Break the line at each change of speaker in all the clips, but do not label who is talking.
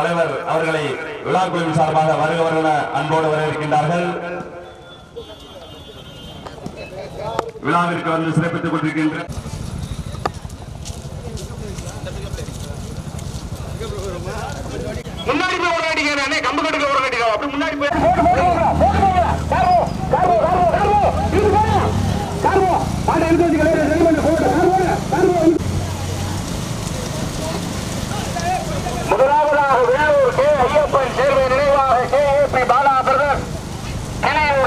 தலைவர் அவர்களை விழா குழுவின் சார்பாக வருக என அன்போடு வரவேற்கின்றார்கள். விழாவிற்கு வந்து சிறப்பித்துக் கொண்டிருக்கின்ற
முன்னாடி போய் ஒரு அடிக்க அண்ணே கம்பு கட்டுக்க ஒரு அடிக்க அப்படி முன்னாடி போய் வேலூர் கே ஐயப்பன் சேர்வை நினைவாக K A P Bala brother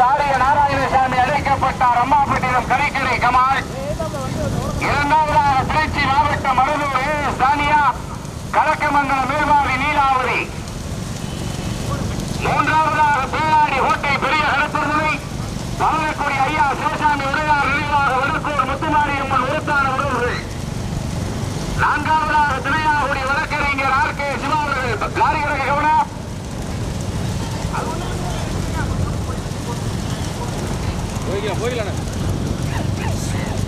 ஆலய நாராயணசாமி அழைக்கப்பட்டார் அம்மாப்பட்டினம் கலைக்கடை கமால் இரண்டாவதாக திருச்சி மாவட்டம் மருதூர் ஏ எஸ் கலக்கமங்கலம் மேல்வாவி நீலாவதி மூன்றாவதாக பேராடி கோட்டை பெரிய கடற்கரை வழங்கக்கூடிய ஐயா சிவசாமி உரையார் நினைவாக வடக்கூர் முத்துமாரியம்மன் உறவுகள் திரையாகுடி வழக்கறிஞர் ஆர் கே சிவா அவர்கள் லாரி கிடக்க கவனம்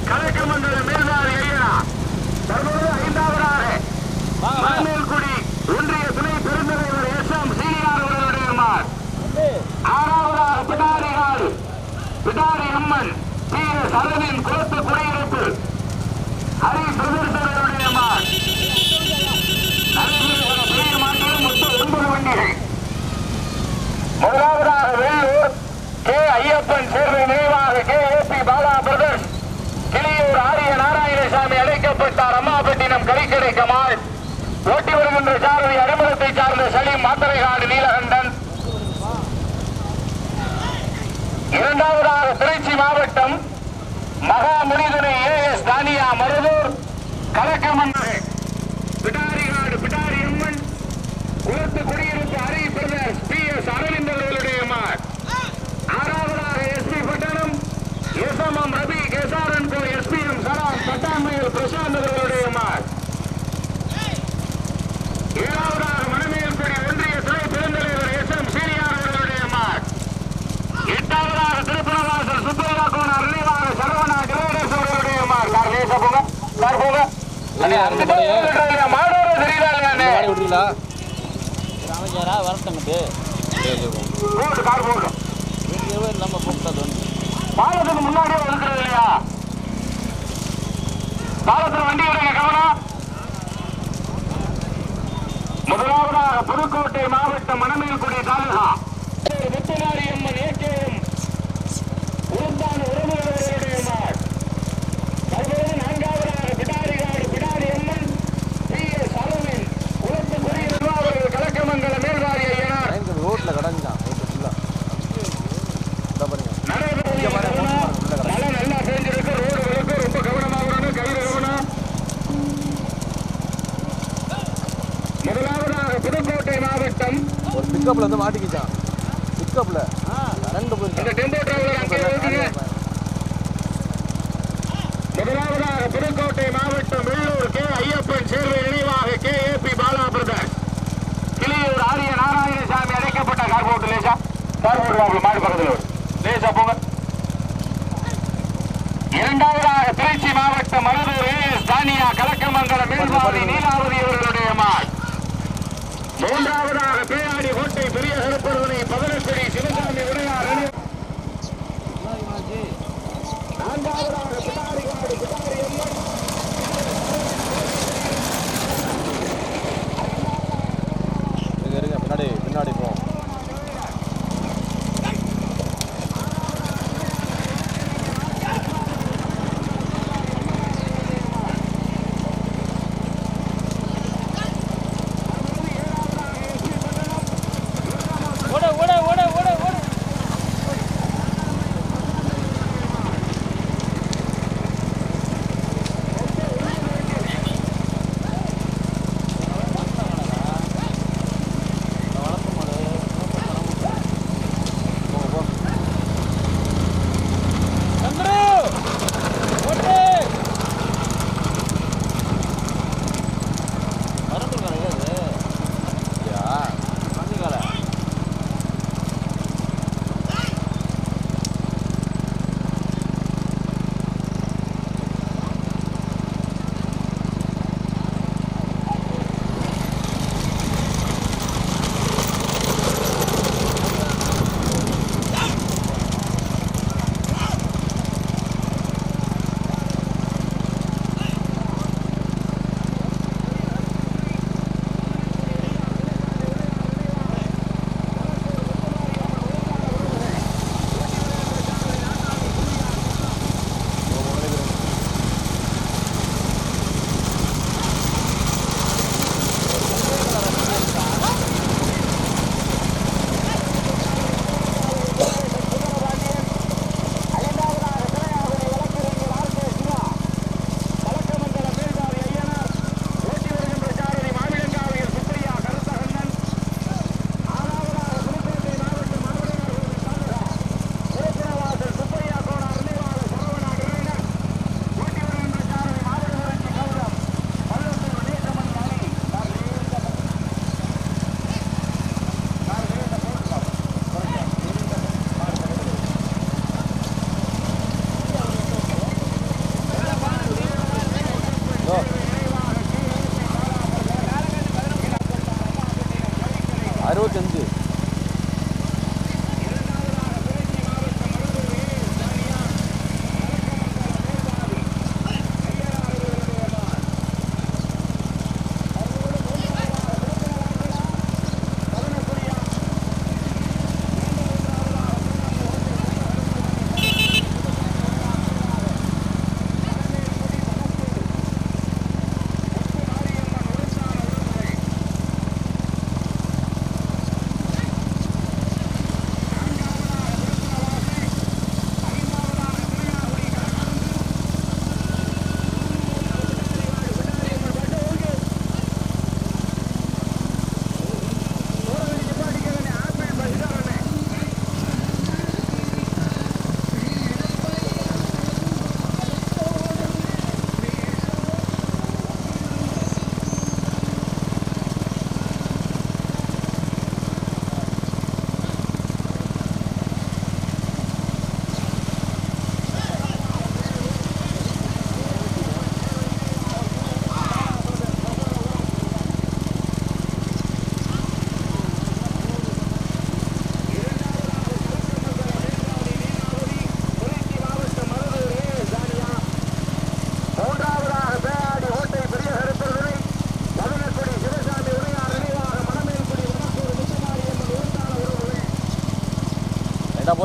கலக்கமங்கல மேல்வாரி ஐயா தற்போது ஐந்தாவதாக. மண்மேல்குடி ஒன்றிய துணை பெருந்தலைவர் எஸ் எம் சீனியார் அவர்களுடைய மார் ஆறாவதாக பிடாரி நாடு பிடாரி அம்மன் பி எஸ் அரவிந்த் குளத்து குடியிருப்பு. ஹரி பிரதர்சனுடைய மார் முதலாவதாக வேலூர் கே ஐயப்பன் சேர்வை நினைவாக K A P Bala brothers Kiliyur ஆரிய நாராயணசாமி அழைக்கப்பட்டார் அம்மாப்பட்டினம் கரிக்கடை கமால். ஓட்டி வருகின்ற சாரதி அடமரத்தை சார்ந்த சலீம் மாத்தரைகாடு நீலகண்டன். இரண்டாவதாக திருச்சி மாவட்டம் மகா முனிதனை ஏ எஸ் தானியா மருதூர். கலக்கமன் பிடாரிகாடு பிடாரி அம்மன். குளத்து குடியிருப்பு Hari brother P S Aravind அவர்களுடைய மார். ஆறாவதாக எஸ்பி பட்டணம். எஸ் எம் எம் ரவி கேசாரன் எஸ்பி எம் சரா பட்டாமையில் பிரசாந்த் அவர்கள் மார் ஏழாவதாக மணமேல்குடி ஒன்றிய துணை பெருந்தலைவர் எஸ் எம் சீனியார் அவர்களுடைய மார் எட்டாவதாக திருப்பரவாசல் சுப்பையா கோணர் நினைவாக சரவணா கிரேடர்ஸ் அவர்களுடைய மார் கார் லேச போங்க கார் போங்க அண்ணே, அங்கிட்ட இருக்கிற இல்லையா? மாடோட தெரியல
வரட்டங்கிட்டு
போடு, கார் போடு.
வீட்டுக்கு இல்லாமல் கூப்பிட்டது வந்து
பாலத்துக்கு முன்னாடியே ஒதுக்குறது இல்லையா? பாலத்துல வண்டி விடுங்க கவனம் முதலாவதாக புதுக்கோட்டை மாவட்டம் மணமேல்குடி தாலுகா. முத்துமாரியம்மன் ஏகேஎம் உருந்தான உறவுகளுடைய மார் தற்போது நான்காவதாக பிடாரிகாடு பிடாரி அம்மன் பி எஸ் அரவிந்த் உலத்து புரிய நிர்வாகிகள் கலக்கமங்கல மேல்வாரி ஐயனார்
லைன் ரோட்டில் கிடஞ்சான் ரோட்டு ஃபுல்லாக இதை பாருங்க
நடைபெறும் மழை நல்லா பெஞ்சிருக்கு ரோடு விளக்கு ரொம்ப கவனமா வரணும் கையில கவனம் முதலாவதாக புதுக்கோட்டை மாவட்டம்
ஒரு பிக்கப்பில் வந்து மாட்டிக்கிச்சான் பிக்கப்பில்
முதலாவதாக புதுக்கோட்டை மாவட்டம் வெள்ளூர் கே. ஐயப்பன் சேர்வை நினைவாக K. A. P. Bala brother Kiliyur ஆரிய நாராயணசாமி அழைக்கப்பட்ட கார் போட்டு லேசா. கார் போட்டு மாடு பக்கத்தில். லேசா போங்க. இரண்டாவதாக திருச்சி மாவட்டம் மருதூர் தானியா கலக்கமங்கலம் மேல்வாதி நீலாவதி அவர்களுடைய மாள் மூன்றாவதாக பேராடி கோட்டை பெரிய கருப்பருவனை
பதினெட்டு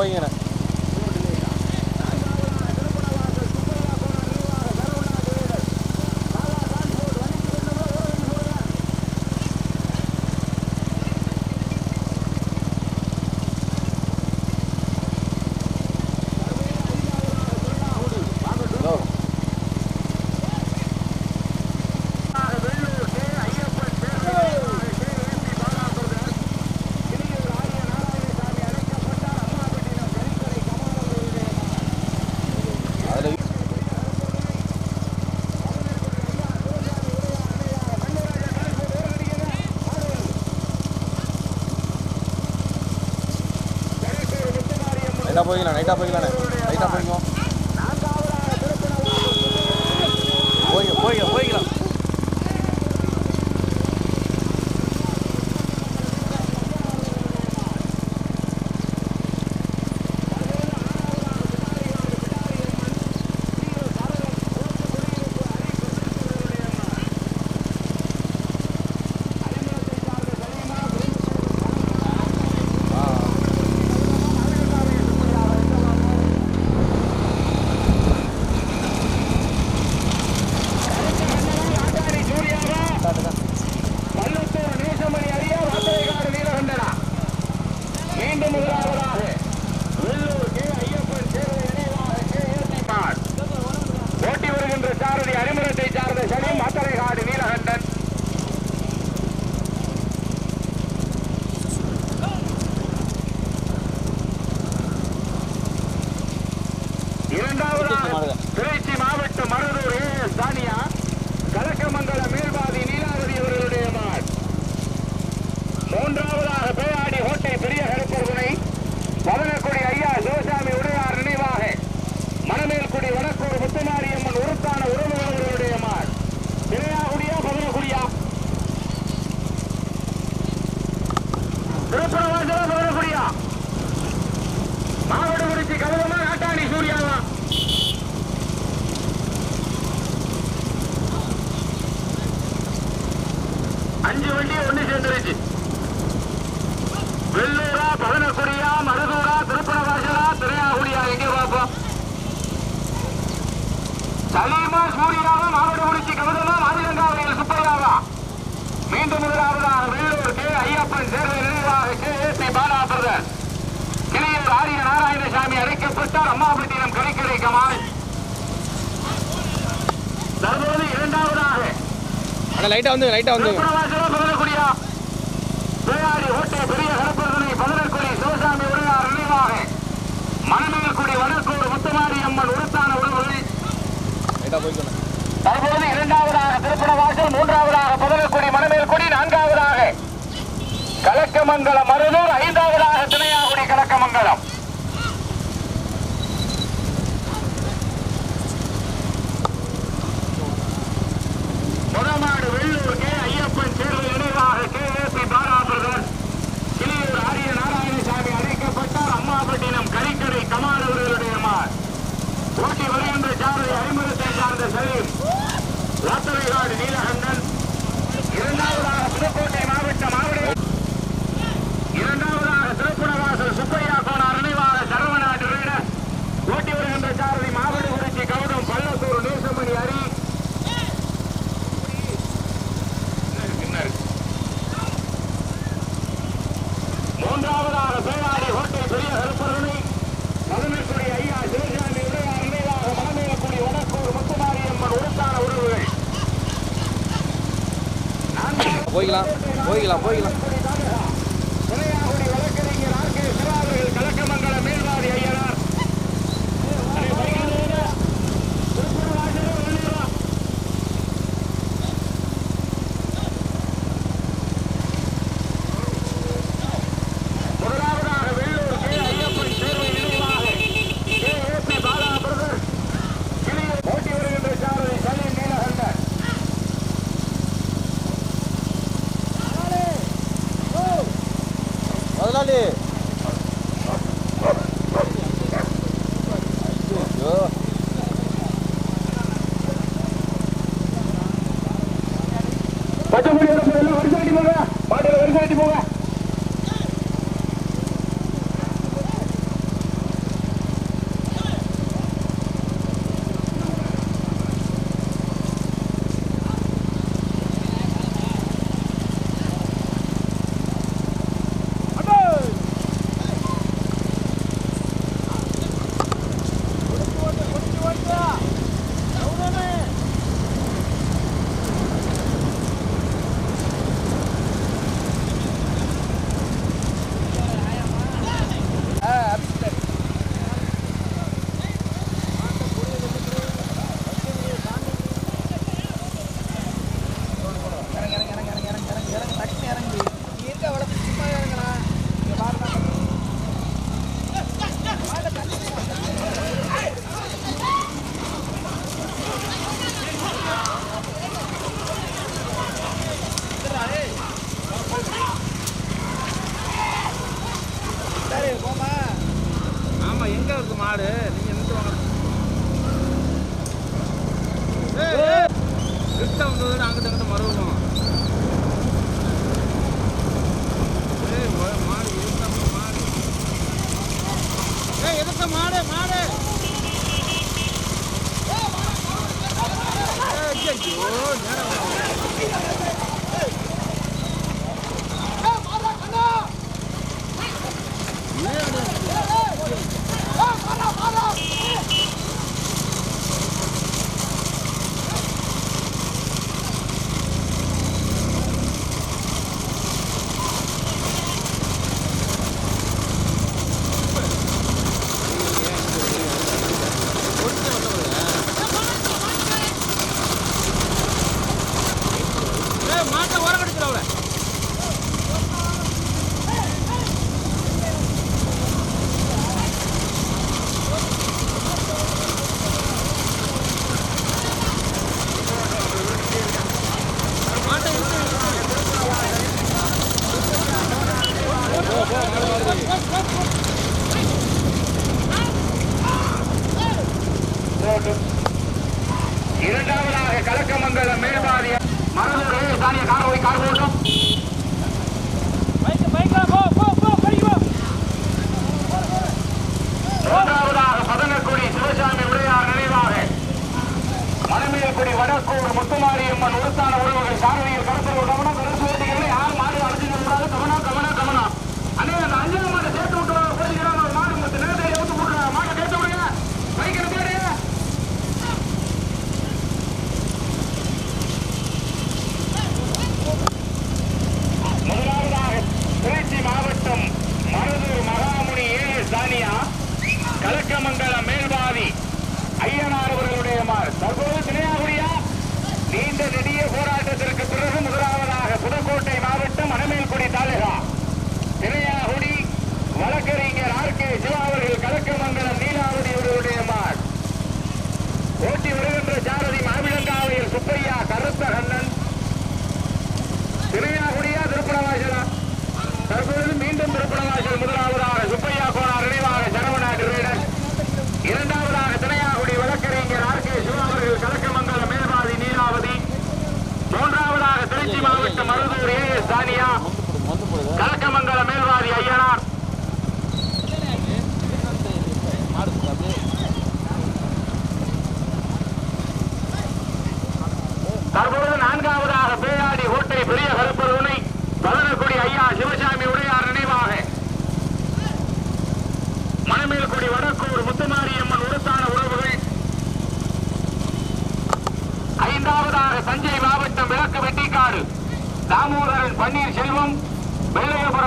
ரைட்டாக போய்க்கலாம் நைட்டாக போய்க்கலாண்ணே நைட்டாக போய்க்கோ போய் போய் போய்க்கலாம்
பள்ளத்தூர் நேசமணி அரியா வாசலைக்காடு வீரகண்டனா மீண்டும் முதலாவதாக வெள்ளூர் கே ஐயப்பன் சேவை நினைவாக கே ஏசி மாட் ஓட்டி வருகின்ற சாரதி அரிமரத்தை சார்ந்த சலீம் மாத்தரைகாடு நீலகண்டன் இரண்டாவதாக திருச்சி மாவட்டம் மருதூர் ஏ எஸ் தானியா கலக்கமங்கல மேல்பாதி நீலாவதி அவர்களுடைய மாட் மூன்றாவதாக பேயாடி கோட்டை பெரிய கருப்பர்குனை பவனக்குடி ஐயா சிவசாமி உடையார் நினைவாக. மணமேல்குடி வடக்கூர் முத்துமாரியம்மன் உருத்தான உறவுகளுடைய மாட் திரையாகுடியா பவனக்குடியா திருப்பரவாசலா பவனக்குடியா மாவட்டக்குறிச்சி கவலமா நாட்டாணி சூர்யாவா? அஞ்சு வண்டி ஒண்ணு சேர்ந்துருச்சு வெள்ளூரா பதனக்குடியா மருதூரா திருப்பணவாசலா திரையாகுடியா எங்க பார்ப்போம்? சலீமா சூர்யாவா மாவட்ட முடிச்சு கமதமா மாநிலங்காவையில் சுப்பையாவா? மீண்டும் முதலாவதாக வெள்ளூர் கே. ஐயப்பன் சேர்வை நினைவாக கே. பாலா பிரதர் கிளியூர் ஆரிய நாராயணசாமி அழைக்கப்பட்டார். அம்மாபட்டினம் கணிக்கடை கமால். தற்போது இரண்டாவதாக
லைட்டாக வந்து லைட்டாக வந்து
ஓட்டை பெரிய கலப்பரதனை பதனக்குடி சிவசாமி உரையார் நினைவாக மணமேல்குடி வடக்கூர் முத்துமாரி அம்மன் உருத்தான உறவுகள். தற்போது இரண்டாவதாக திருப்பணவாசல் மூன்றாவதாக பதனக்குடி மணமேல்குடி நான்காவதாக கலக்கமங்கலம் மருதூர் ஐந்தாவதாக திணையாகுடி கலக்கமங்கலம் முதமாடு வெள்ளூர் கே ஐயப்பன் சேர்வை நினைவாக கே ஏ பி பாராபிரதன் கிளியூர் ஆரிய நாராயணசாமி அழைக்கப்பட்டார் அம்மாபட்டினம் கரிக்கடை கமால் அவர்களுடைய மார் ஓட்டி வருகின்ற சாரதி அறிமுகத்தை சார்ந்த சலீம் வாத்தரைகாடு நீலகண்டன் இரண்டாவதாக புதுக்கோட்டை மாவட்டம் ஆவடி இரண்டாவதாக திருப்புணவாசல் சுப்பையா கோனார் நினைவாக சரவணாட்டு வீடர் ஓட்டி வருகின்ற சாரதி மாவட்ட குறிச்சி கவுடம் பள்ளத்தூர் நேசமணி அரி மூன்றாவதாக பேராடி ஹோட்டல் பெரிய கருப்பரனை பதினெட்டுடைய ஐயா சிவசாமி உடையார் நினைவாக மணமேலக்குடி வடக்கூர் முத்துமாரியம்மன் உருத்தான உறவுகள் நான்காவது
போய்க்கலாம் போய்க்கலாம்
Ali. அம்மன் உருத்தான உறவுகள் சாரதியில்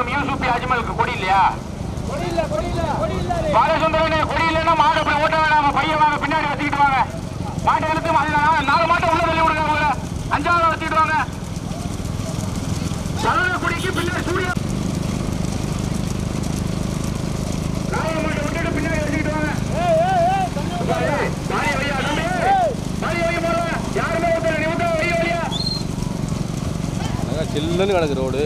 மற்றும் யூசுப்பி அஜ்மலுக்கு கொடி இல்லையா? பாலசுந்தரனே கொடி இல்லைன்னா மாடு அப்படி ஓட்ட வேணாம். பையன் வாங்க பின்னாடி வச்சுக்கிட்டு வாங்க. மாட்டை இழுத்து நாலு மாட்டை உள்ள தள்ளி விடுங்க உங்களை அஞ்சாவது வச்சுக்கிட்டு வாங்க. சதுர குடிக்கு பின்னாடி
சூரிய சில்லுன்னு கிடக்கு ரோடு.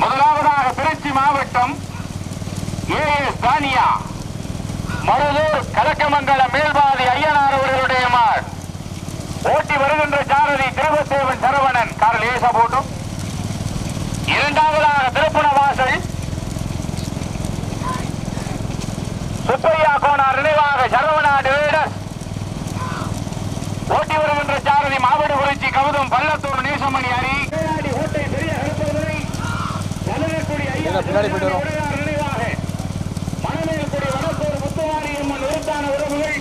முதலாவதாக திருச்சி மாவட்டம் ஏ ஸ்தானியா. மருதூர் கலக்கமங்கல மேல்பாதி ஓட்டி வருகின்ற சாரதி திருவத்தேவன் சரவணன். கார் லேசா போட்டும். இரண்டாவதாக திருப்புண வாசல் சுப்பையா கோனார் நினைவாக சரவணா டிவைடர் ஓட்டி வருகின்ற சாரதி மாவட்டக்குறிச்சி கவுதம் பள்ளத்தூர் நேசமணி
அணி. பின்னாடி போயிட்டு வரும்?
மனமேல் கொடி வடத்தூர் முத்துமாரியம்மன் உருத்தான உறவுகள்.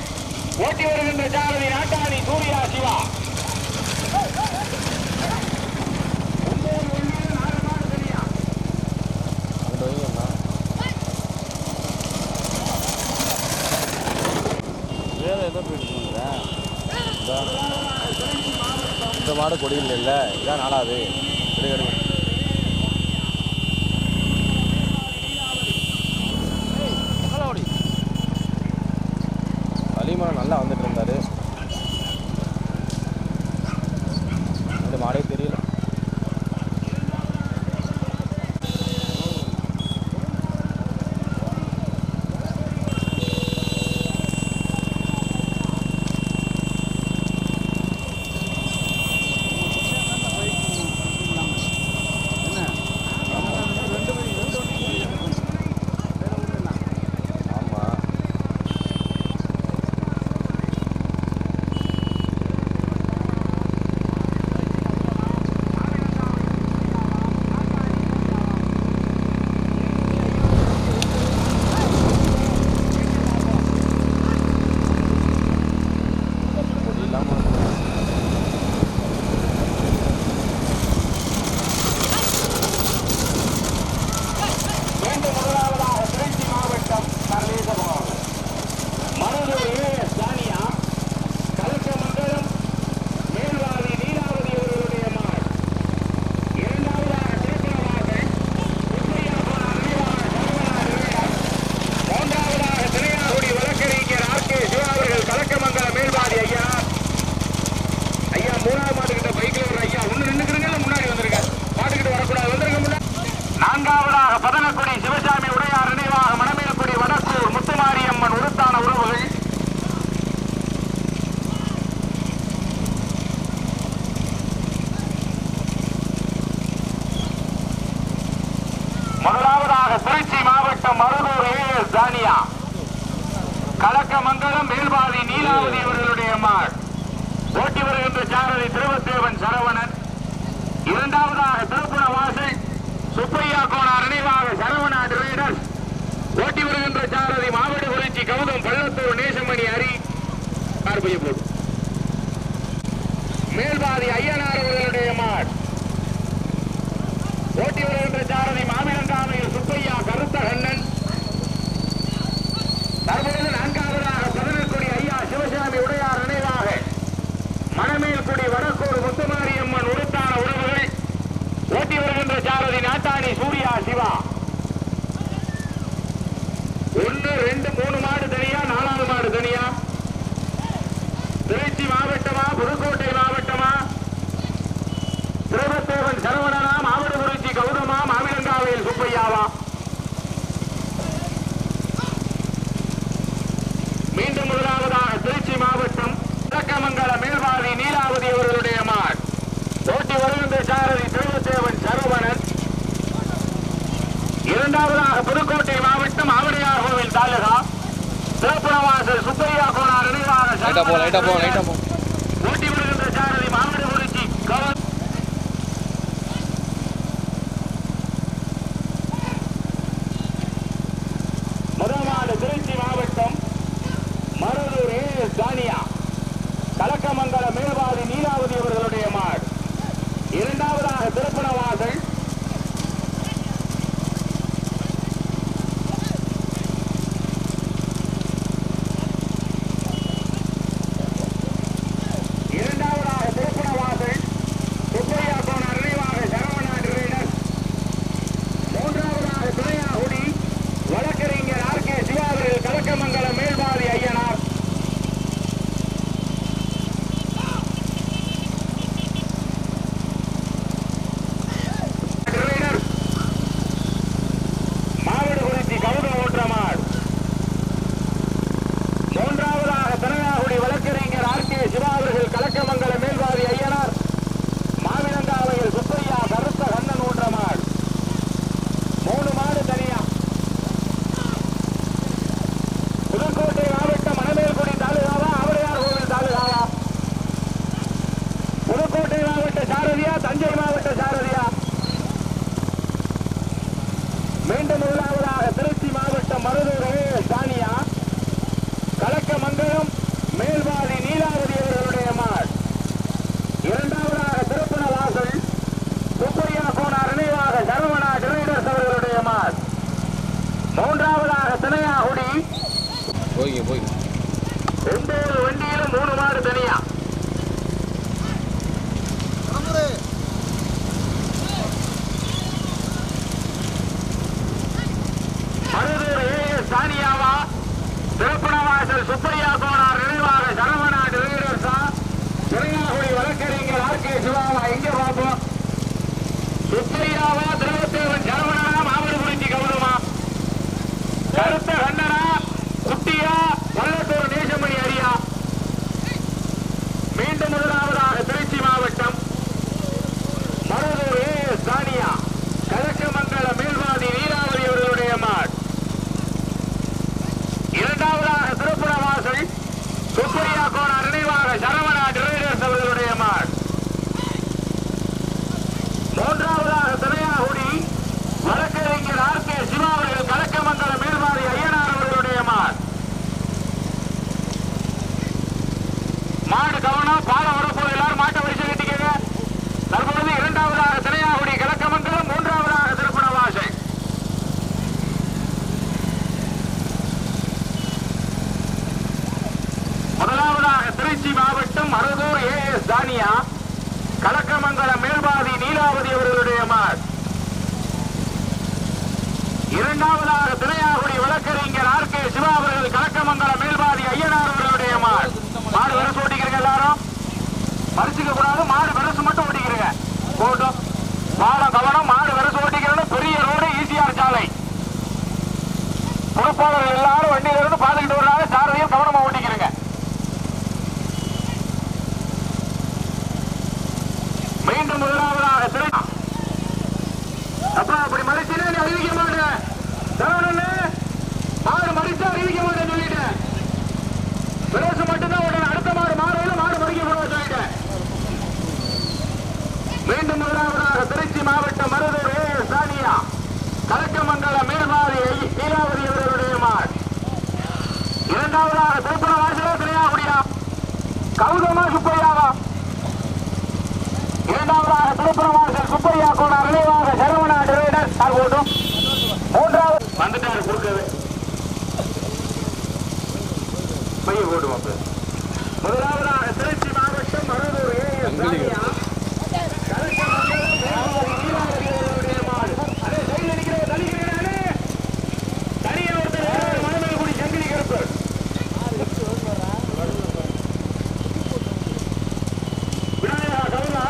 ஓட்டி வருகின்ற சாரதி நாட்டாணி சூர்யா சிவா.
இந்த மாடு கொடியில் இல்லை? இதான் நாலாவது.
கிடையாது மருதூர் ஏ எஸ் தானியா மேல்பாதி நீலாவதி இவர்களுடைய மாள் ஓட்டி வருகின்ற சாரதி திருவத்தேவன் சரவணன். இரண்டாவதாக திருப்புண வாசல் சுப்பையா கோனார் நினைவாக சரவணா டிரைடர்ஸ் ஓட்டி வருகின்ற சாரதி மாவட்ட குறிச்சி கவுதம் பள்ளத்தூர் நேசமணி அரி. பார்வையை மேல்பாதி ஐயனார் அவர்களுடைய மாள் ஓட்டி வருகின்ற சாரதி தொடர்ந்து நான்காவதாக பதினெட்டுடி ஐயா சிவசாமி உடையார் நினைவாக மணமேல்குடி வடக்கூர் முத்துமாரியம்மன் உடுத்தான உறவுகள் ஓட்டி வருகின்ற சாரதி நாட்டாணி சூர்யா சிவா. ஒன்று ரெண்டு மூணு மாடு தனியா நாலாவது மாடு இரண்டாவதாக புதுக்கோட்டை மாவட்டம் ஆவடியார் கோவில் தாலுகா. சிறப்புணவாசல் சுப்பையா கோனார் இணையாக சாரதியா தஞ்சை மாவட்ட சாரதியா. மீண்டும் உள்ள டாக்டர் சுப்பையா கோனார் நினைவாக சரவணாடு வீரர் சா. இறையாகுடி வழக்கறிஞர் ஆர். கே. சிவாவா எங்க பார்ப்போம் சுப்பையாவா திரவத்தேவன் சரவணனா மாமல்லபுரத்தி கவுனமா இரண்டாவதாக துணையாகுடி வழக்கறிஞர் ஆர் கே சிவா அவர்கள் கலக்கமங்கல மேல்பாதி ஐயனார் அவர்களுடைய மாடு. மாடு வரசு ஓட்டிக்கிறீங்க எல்லாரும்? பறிச்சுக்க கூடாது மாடு வரசு மட்டும் ஓட்டிக்கிறீங்க. போட்டும் மாடம் கவனம் மாடு வரசு ஓட்டிக்கிறது பெரிய ரோடு ஈசிஆர் சாலை. பொறுப்பாளர்கள் எல்லாரும் வண்டியில இருந்து பாத்துக்கிட்டு வர்றாங்க சாரதியும் கவனமா ஓட்டிக்கிறீங்க. மீண்டும் முதலாவதாக திரை அப்பா அப்படி மறிச்சுன்னா நீ அறிவிக்க மாட்டேன் தரணும்னு மாடு மாட்டேன் சொல்லிட்டேன் மட்டும்தான் உடனே அடுத்த மாடு மாறுல மாடு மறிக்க சொல்லிட்டேன் மீண்டும் முதலாவதாக திருச்சி மாவட்டம் மருதூர் சானியா. கலக்கமங்கல மாடு. இரண்டாவதாக திருப்பண வாசலா திரையாகுடியா கௌதமா சுப்பையாவா. இரண்டாவதாக திருப்பரவாசல் சுப்பையா கோணார் நினைவாக சரவணா டிரைடர் மூன்றாவது. வந்துட்டாரு குறுக்கவே. பைய ஓடும் அப்ப முதலாவதாக திருச்சி மாவட்டம் மருதூர் ஏ எஸ் சாமியா. கலக்கமங்கலம் மேல்வாதி நீலாவதி அவர்களுடைய மாடு. அடே, சைடுல நிக்கிறவங்க தள்ளிக்கிறீங்க, அடே. தனியா ஒருத்தர் மணமேல்குடி சங்கிலி கருப்பு விநாயகா கவனா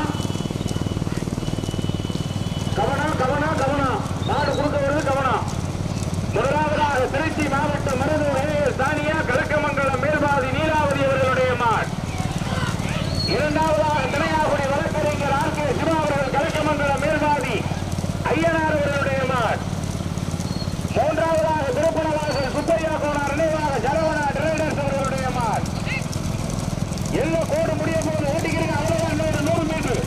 கவனம் கவனம் கவனம் நாடு கொடுக்க வருது கவனம் முதலாவதாக திருச்சி மாவட்டம் மருதூர் ஏஎஸ் தானியா கலக்கமங்கலம் மேல்பாதி நீலாவதி அவர்களுடைய மாட் இரண்டாவதாக திணையாகுடி வழக்கறிஞர் ஆர் கே சிவா அவர்கள் கலக்கமங்கலம் மேல்பாதி ஐயனார் அவர்களுடைய மாட் மூன்றாவதாக திருப்பணவாசல் சுப்பையா கோனார் நினைவாக சரவணா டிரைடர்ஸ் அவர்களுடைய மாட் எல்லோ கோடு முடிய போது ஓட்டிக்கிறீங்க அவ்வளவுதான் இன்னொரு நூறு மீட்டர்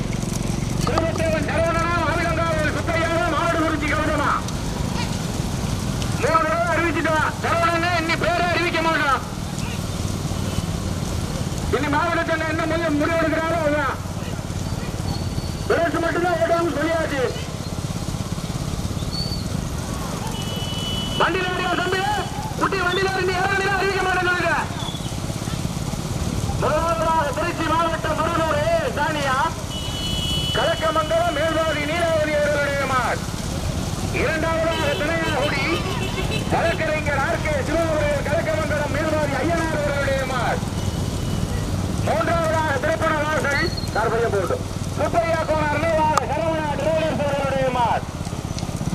திருவத்தேவன் சரவணனா மாவிலங்காவில் சுப்பையாவா மாடு குறிச்சி கவுதமா மூணு தடவை அறிவிச்சுட்டா சரவணனே இன்னி பேரை அறிவிக்க மாட்டான் இனி மாவட்டத்தில் என்ன முடிவு முடிவெடுக்கிறாரோ அதுதான். பிரேசு மட்டும்தான் ஓடணும்னு சொல்லியாச்சு. வண்டியில் வண்டியா தம்பி? குட்டி வண்டியில் இருந்து இறங்கினா அறிவிக்க மாட்டேன்னு முதல்வராக திருச்சி மாவட்டம் மருதூர் சானியா கலக்கமங்கலம் மேல்வாதி நீலாவதி அவர்களுடைய மாட் இரண்டாவதாக திணையாகுடி வழக்கறிஞர் ஆர் கே சிவகுரையர் கலக்கமங்கலம் மேல்வாதி ஐயனார் அவர்களுடைய மாட் மூன்றாவதாக திருப்பண வாசல் கருப்பைய போட்டும் சுப்பையா கோனார் சரவணா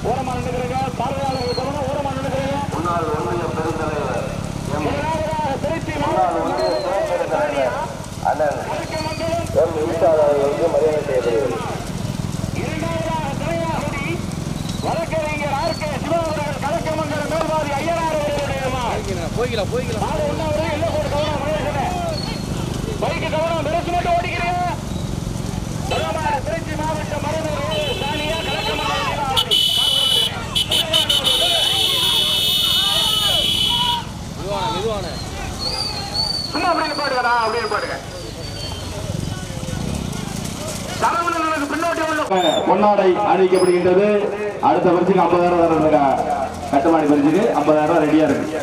ஓரமா நின்றுக்கிறீங்க பார்வையாளர்கள் கவனம் ஓரமா நின்றுக்கிறீங்க
முன்னாள் ஒன்றிய பெருந்தலைவர்
முதலாவதாக திருச்சி
அண்ணன் எம். ஈசார் அவர்களுக்கு மரியாதை செய்யப்படுகிறது
இரண்டாவதாக திரையாகுடி வழக்கறிஞர் ஆர். கே. சிவகுரன் கலக்கமங்கலம் மேல்வாதி ஐயனார் அவர்களுடைய மாடு
போய்க்கலாம் போய்க்கலாம்
மாடு ஒன்றாவது எல்லை கோடு கவனம் மகேசனே பைக்கு கவனம் பெருசு மட்டும் ஓடிக்கிறீங்க முதலாவது திருச்சி மாவட்டம் மருதூர் ஏ. சானியா கலக்கமங்கலம் நீலாவதி.
மெதுவான மெதுவான
சும்மா அப்படின்னு பாடுங்கடா
பொன்னாடை அணிவிக்கப்படுகின்றது. அடுத்த பரிசுக்கு ஐம்பதாயிரம் தர கட்டுமாடி பரிசுக்கு ஐம்பதாயிரம் ரெடியா இருக்கு.